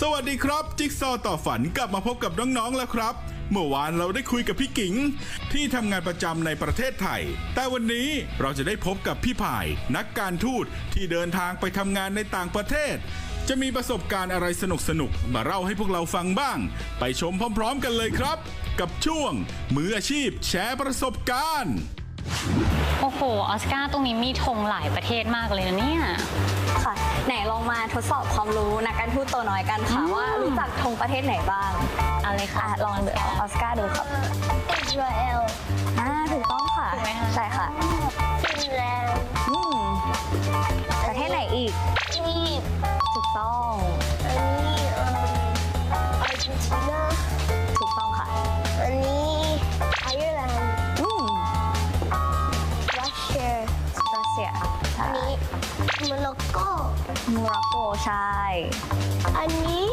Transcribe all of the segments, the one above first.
สวัสดีครับ จิ๊กซอว์ต่อฝันกลับมาพบกับน้องๆแล้วครับ เมื่อวานเราได้คุยกับพี่กิ๋งที่ทำงานประจำในประเทศไทย แต่วันนี้เราจะได้พบกับพี่ผาย นักการทูตที่เดินทางไปทำงานในต่างประเทศ จะมีประสบการณ์อะไรสนุกๆมาเล่าให้พวกเราฟังบ้าง ไปชมพร้อม ๆ กันเลยครับ กับช่วง มืออาชีพแชร์ประสบการณ์ โอ้โห ออสการ์ตรงนี้มีธงหลายประเทศมากเลยนะเนี่ย ไหนลองมาทดสอบความรู้นักการทูตตัวน้อยกันค่ะอืมว่ารู้จักธงประเทศไหนบ้าง เอาเลยค่ะอะลองดูเอาออสการ์ดูครับอิสราเอลอ่าถูกต้องค่ะถูกไหมคะใช่ค่ะฟินแลนด์อืมประเทศไหนอีกอียิปต์ถูกต้องอันนี้เอ่ออาร์เจนตินา อันนี้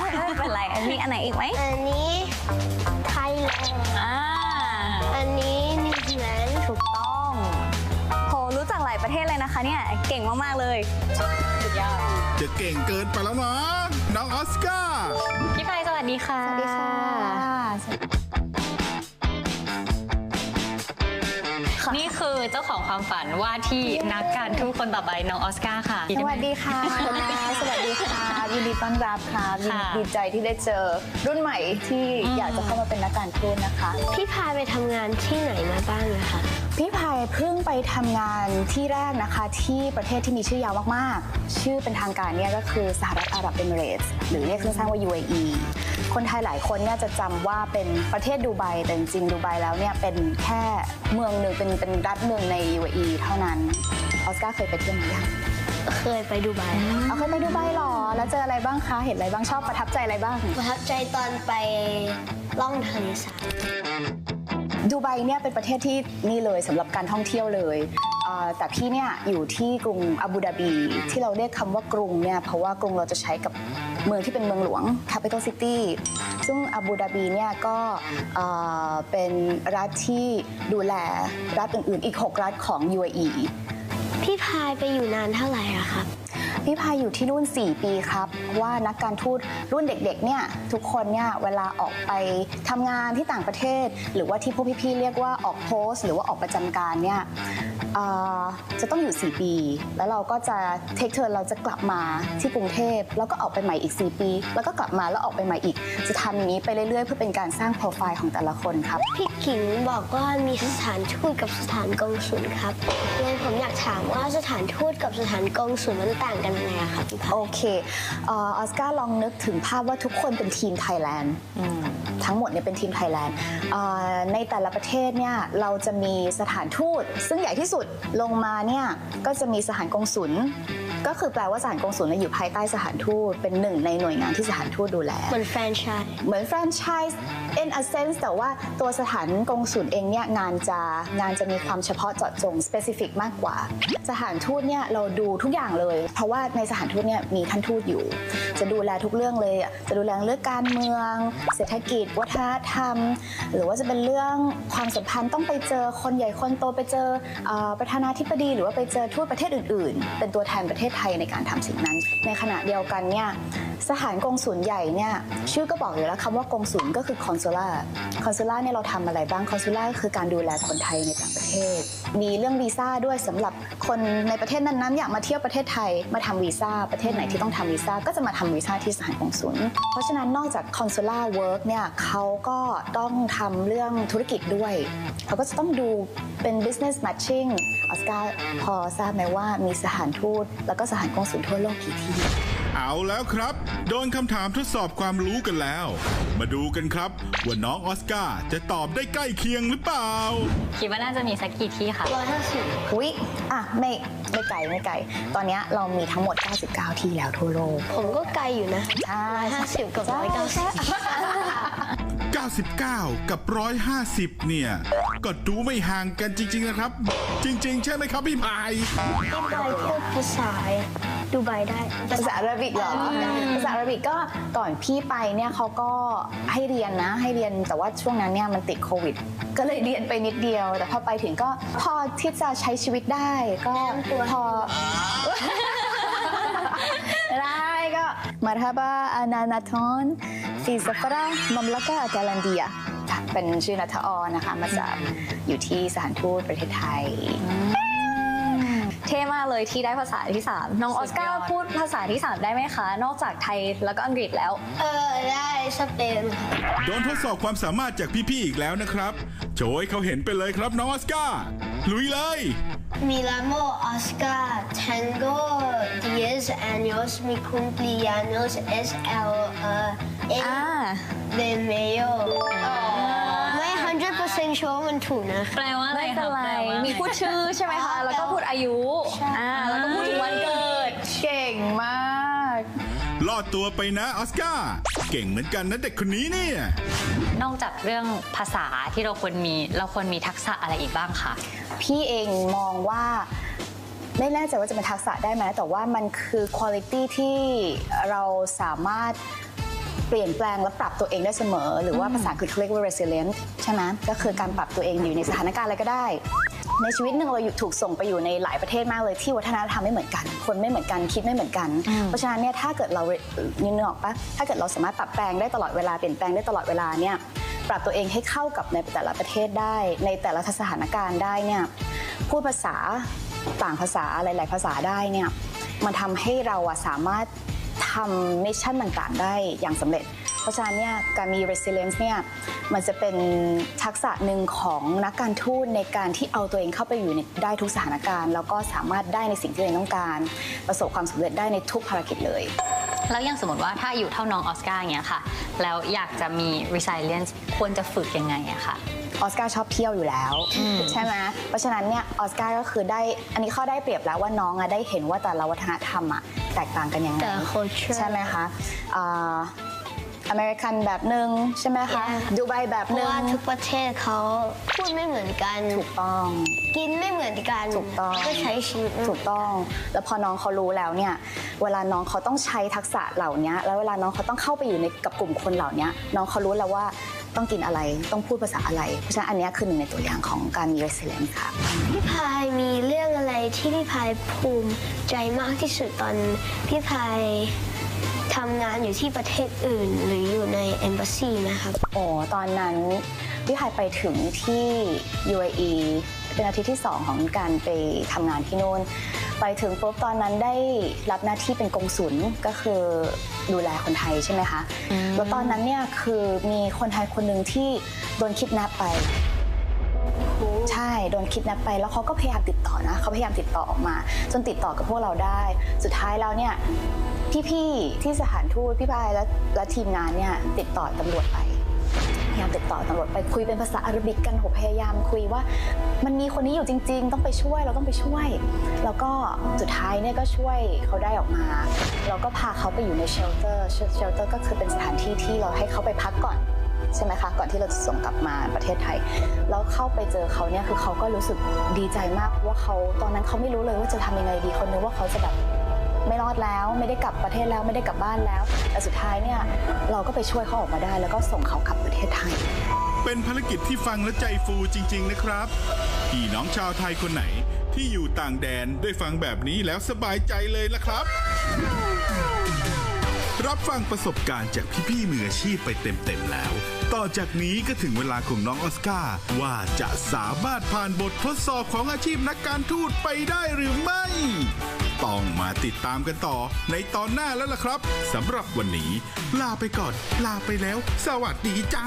ไม่รู้ไม่เป็นไรอันนี้อันไหนอีกไหมอันนี้ไทยแลนด์อ่าอันนี้นิวซีแลนด์ถูกต้องโหรู้จักหลายประเทศเลยนะคะเนี่ย เก่งมาก ๆ เลยสุดยอดจะเก่งเกินไปแล้วนะน้องออสการ์พี่พายสวัสดีค่ะ สวัสดีค่ะ นี่คือเจ้าของความฝันว่าที่นักการทูตคนต่อไปน้องออสการ์ค่ะ สวัสดีค่ะสวัสดีค่ะยินดีต้อนรับค่ะยินค่ะดีใจที่ได้เจอรุ่นใหม่ที่อืม อยากจะเข้ามาเป็นนักการทูตนะคะ พี่พายไปทำงานที่ไหนมาบ้างนะคะ พี่ภัยเพิ่งไปทำงานที่แรกนะคะ ที่ประเทศที่มีชื่อยาวมากๆ ชื่อเป็นทางการเนี่ยก็คือสหรัฐอาหรับเอมิเรตส์หรือเรียกสั้นๆว่า UAE คนไทยหลายคนเนี่ยจะจำว่าเป็นประเทศดูไบแต่จริงดูไบแล้วเนี่ยเป็นแค่เมืองหนึ่งเป็นเป็นรัฐหนึ่งใน UAE เท่านั้นออสการ์เคยไปเที่ยวมยังเคยไปดูไบเอาเคยไปดูไบหรอ แล้วเจออะไรบ้างคะ เห็นอะไรบ้างชอบประทับใจอะไรบ้าง ประทับใจตอนไปล่องทะเลสาบ ดูไบเนี่ยเป็นประเทศที่นี่เลยสำหรับการท่องเที่ยวเลยแต่พี่เนี่ยอยู่ที่กรุงอาบูดาบี ที่เราเรียกคำว่ากรุงเนี่ยเพราะว่ากรุงเราจะใช้กับเมืองที่เป็นเมืองหลวง capital city ซึ่งอาบูดาบีเนี่ยก็เอ่อเป็นรัฐที่ดูแลรัฐอื่นๆ อีก 6 รัฐของ UAE พี่พายไปอยู่นานเท่าไหร่อะครับ พี่พายอยู่ที่นู่น 4 ปีครับว่านักการทูตรุ่นเด็กๆเนี่ยทุกคนเนี่ยเวลาออกไปทำงานที่ต่างประเทศ หรือว่าที่พวกพี่ๆเรียกว่าออกโพสหรือว่าออกประจำการเนี่ยจะต้องอยู่ 4 ปี แล้วเราก็จะเทคเทอร์เราจะกลับมาที่กรุงเทพแล้วก็ออกไปใหม่อีก 4 ปี แล้วก็กลับมาแล้วออกไปใหม่อีก จะทำอย่างนี้ไปเรื่อยๆ เพื่อเป็นการสร้างโปรไฟล์ของแต่ละคนครับพี่ ขิงบอกว่ามีสถานทูตกับสถานกงสุลครับเลยผมอยากถามว่าสถานทูตกับสถานกงสุลมันต่างกันยังไงอะครับพี่พายโอเคเออออสการ์ลองนึกถึงภาพว่าทุกคนเป็นทีมไทยแลนด์ทั้งหมดเนี่ยเป็นทีมไทยแลนด์เอ่อในแต่ละประเทศเนี่ยเราจะมีสถานทูต ซึ่งใหญ่ที่สุดลงมาเนี่ยก็จะมีสถานกงสุลก็คือแปลว่าสถานกงสุลเนี่ยอยู่ภายใต้สถานทูตเป็นหนึ่งในหน่วยงานที่สถานทูตดูแล เหมือนแฟรนไชส์เหมือนแฟรนไชส์ in a sense แต่ว่าตัวสถานกงสุลเองเนี่ยงานจะงานจะมีความเฉพาะเจาะจง specific มากกว่า สถานทูตเนี่ยเราดูทุกอย่างเลย เพราะว่าในสถานทูตเนี่ยมีท่านทูตอยู่ จะดูแลทุกเรื่องเลย จะดูแลเรื่องการเมือง เศรษฐกิจ วัฒนธรรม หรือว่าจะเป็นเรื่องความสัมพันธ์ต้องไปเจอคนใหญ่คนโตไปเจออประธานาธิบดี หรือว่าไปเจอทูตประเทศอื่น ๆ เป็นตัวแทนประเทศไทยในการทำสิ่งนั้น ในขณะเดียวกันเนี่ยสถานกงสุลใหญ่เนี่ยชื่อก็บอกอยู่แล้วคำว่ากงสุลก็คือคอนซูล่าคอนซูล่าเนี่ยเราทำอะไรบ้างคอนซูล่าคือการดูแลคนไทยในต่างประ เทศ มีเรื่องวีซ่าด้วยสำหรับคนในประเทศนั้นๆอยากมาเที่ยวประเทศไทยมาทำวีซ่าประเทศไหนที่ต้องทำวีซ่าก็จะมาทำวีซ่าที่สถานกงสุลเพราะฉะนั้นนอกจากคอนซูล่าเวิร์กเนี่ยเขาก็ต้องทำเรื่องธุรกิจด้วยเขาก็จะต้องดูเป็น business matching ออสการ์พอทราบไหมว่ามีสถานทูตแล้วก็สถานกงสุลทั่วโลกกี่ที่ เอาแล้วครับ โดนคำถามทดสอบความรู้กันแล้ว มาดูกันครับ ว่าน้องออสการ์จะตอบได้ใกล้เคียงหรือเปล่า คิดว่าน่าจะมีสักกี่ที่ค่ะร้อยห้าสิบอุ๊ยอะไม่ไม่ไกลไม่ไกล ตอนเนี้ยเรามีทั้งหมด 99 ที่แล้วทั่วโลก ผมก็ไกลอยู่นะใช่ ร้อยห้าสิบกับร้อยเก้าสิบ 99 กับ 150 เนี่ย ก็ดูไม่ห่างกันจริง ๆ นะครับ จริง ๆ ใช่ไหมครับพี่พายพี่พายพูดภาษาดูไบได้ ภาษาอาหรับิกเหรอ ภาษาอาหรับิกก็ก่อนพี่ไปเนี่ยเขาก็ให้เรียนนะ ให้เรียนแต่ว่าช่วงนั้นเนี่ยมันติดโควิด ก็เลยเรียนไปนิดเดียว แต่พอไปถึงก็พอที่จะใช้ชีวิตได้ ก็พอได้ ก็มาทาบาอานานาทอนฟีซฟรามัมลากาแกลันเดียเป็นชื่อนัทออนนะคะ มาจากอยู่ที่สถานทูตประเทศไทย เท่มากเลยที่ได้ภาษาที่ 3 น้องออสการ์พูดภาษาที่ 3 ได้ไหมคะ นอกจากไทยแล้วก็อังกฤษแล้ว เออ ได้สเปนค่ะโดนทดสอบความสามารถจากพี่ ๆ อีกแล้วนะครับ โชว์ให้เขาเห็นไปเลยครับน้องออสการ์ลุยเลย Milamo Oscar Tango 10 años mi cumpleaños es el uh, อ่า el de mayo ไม่ 100%ชัวร์ว่ามันถูกนะ แปลว่าอะไรไม่คเป็รับนไร แปลว่าอะไรมีพูดชื่อใช่ไหมคะ แล้วก็พูดอายุ อ่า แล้วก็พูดถึงวันเกิด เก่งมาก รอดตัวไปนะออสการ์ เก่งเหมือนกันนะเด็กคนนี้เนี่ย นอกจากเรื่องภาษาที่เราควรมี เราควรมีทักษะอะไรอีกบ้างคะพี่เองมองว่าไม่แน่ใจว่าจะเป็นทักษะได้ไหมแต่ว่ามันคือคุณภาพที่เราสามารถเปลี่ยนแปลงและปรับตัวเองได้เสมอ หรือว่าภาษาอังกฤษเขาเรียกว่า resilient ใช่ไหมก็คือการปรับตัวเองอยู่ในสถานการณ์อะไรก็ได้ ในชีวิตหนึ่งเราอยู่ถูกส่งไปอยู่ในหลายประเทศมากเลยที่วัฒนธรรมไม่เหมือนกัน คนไม่เหมือนกันคิดไม่เหมือนกัน เพราะฉะนั้นเนี่ยถ้าเกิดเรายินนึกออกปะถ้าเกิดเราสามารถปรับแปลงได้ตลอดเวลาเปลี่ยนแปลงได้ตลอดเวลาเนี่ยปรับตัวเองให้เข้ากับในแต่ละประเทศได้ ในแต่ละสถานการณ์ได้เนี่ยพูดภาษาต่างภาษาหลาย ๆ ภาษาได้เนี่ยมันทำให้เราอะสามารถทำมิชชั่นต่างๆ ได้อย่างสำเร็จเพ ราะฉะนั้นเนี่ยการมี resilience เนี่ยมันจะเป็นทักษะหนึ่งของนักการทูตในการที่เอาตัวเองเข้าไปอยู่ในได้ทุกสถานการณ์ แล้วก็สามารถได้ในสิ่งที่ตัวเองต้องการ ประสบความสำเร็จได้ในทุกภารกิจเลย แล้วอย่างสมมติว่าถ้าอายู่เท่าน้องออสการ์อย่างเงี้ยค่ะ แล้วอยากจะมี resilience ควรจะฝึกยังไงอะคะออสการ์ชอบเที่ยวอยู่แล้วใช่ไหมเพราะฉะนั้นเนี่ยออสการ์ก็คือได้อันนี้ข้อได้เปรียบแล้วว่าน้องอะได้เห็นว่าแต่ละวัฒนธรรมอะแตกต่างกันยังไงแต่ละ culture ใช่ไหมคะอ่า อเมริกันแบบหนึ่งใช่ไหมคะ Yeah ดูไบแบบเพหราะนึ่งว่าทุกประเทศเขาพูดไม่เหมือนกัน ถูกต้อง กินไม่เหมือนกันถูกต้อง ก็ใช้ชีวิตไม่เหมืถูอนกต้อง แล้วพอน้องเขารู้แล้วเนี่ย เวลาน้องเขาต้องใช้ทักษะเหล่านี้แล้วเวลาน้องเขาต้องเข้าไปอยู่ในกับกลุ่มคนเหล่านี้น้องเขารู้แล้วว่าต้องกินอะไร ต้องพูดภาษาอะไร เพราะฉะนั้นอันเนี้ยคือหนึ่งในตัวอย่างของการมี resilience ค่ะ พี่พายมีเรื่องอะไรที่พี่พายภูมิใจมากที่สุดตอนพี่พาย ทำงานอยู่ที่ประเทศอื่น หรืออยู่ใน embassy นะครับ โอ้ตอนนั้นพี่ไฮไปถึงที่ UAE เป็นอาทิตย์ที่ 2 ของการไปทำงานที่นู่น ไปถึงปุ๊บตอนนั้นได้รับหน้าที่เป็นกงสุลก็คือดูแลคนไทยใช่ไหมคะ แล้วตอนนั้นเนี่ยคือมีคนไทยคนหนึ่งที่โดนคิดนับไป ใช่โดนคิดนับไปแล้วเขาก็พยายามติดต่อนะเขาพยายามติดต่อออกมา จนติดต่อกับพวกเราได้ สุดท้ายแล้วเนี่ย พี่ๆที่สถานทูตพี่พายและและทีมงานเนี่ยติดต่อตำรวจไปพยายามติดต่อตำรวจไปคุยเป็นภาษาอาหรับิกกันโหพยายามคุยว่า มันมีคนนี้อยู่จริง ๆ ต้องไปช่วยเราต้องไปช่วย แล้วก็สุดท้ายเนี่ยก็ช่วยเขาได้ออกมาเราก็พาเขาไปอยู่ในเชลเตอร์เชลเตอร์ก็คือเป็นสถานที่ที่เราให้เขาไปพักก่อนใช่ไหมคะก่อนที่เราจะส่งกลับมาประเทศไทย แล้วเข้าไปเจอเขาเนี่ยคือเขาก็รู้สึกดีใจมากเพราะว่าเขาตอนนั้นเขาไม่รู้เลยว่าจะทำยังไงดีคนนึกว่าเขาจะแบบ ไม่รอดแล้วไม่ได้กลับประเทศแล้วไม่ได้กลับบ้านแล้ว แต่สุดท้ายเนี่ยเราก็ไปช่วยเขาออกมาได้ แล้วก็ส่งเขากลับประเทศไทย เป็นภารกิจที่ฟังและใจฟูจริง ๆ นะครับพี่น้องชาวไทยคนไหนที่อยู่ต่างแดนได้ฟังแบบนี้แล้วสบายใจเลยละครับ รับฟังประสบการณ์จากพี่ๆมืออาชีพไปเต็มๆแล้ว ต่อจากนี้ก็ถึงเวลาของน้องออสการ์ว่าจะสามารถผ่านบททดสอบของอาชีพนักการทูตไปได้หรือไม่ ต้องมาติดตามกันต่อในตอนหน้าแล้วล่ะครับสำหรับวันนี้ ลาไปก่อน ลาไปแล้ว สวัสดีจ้า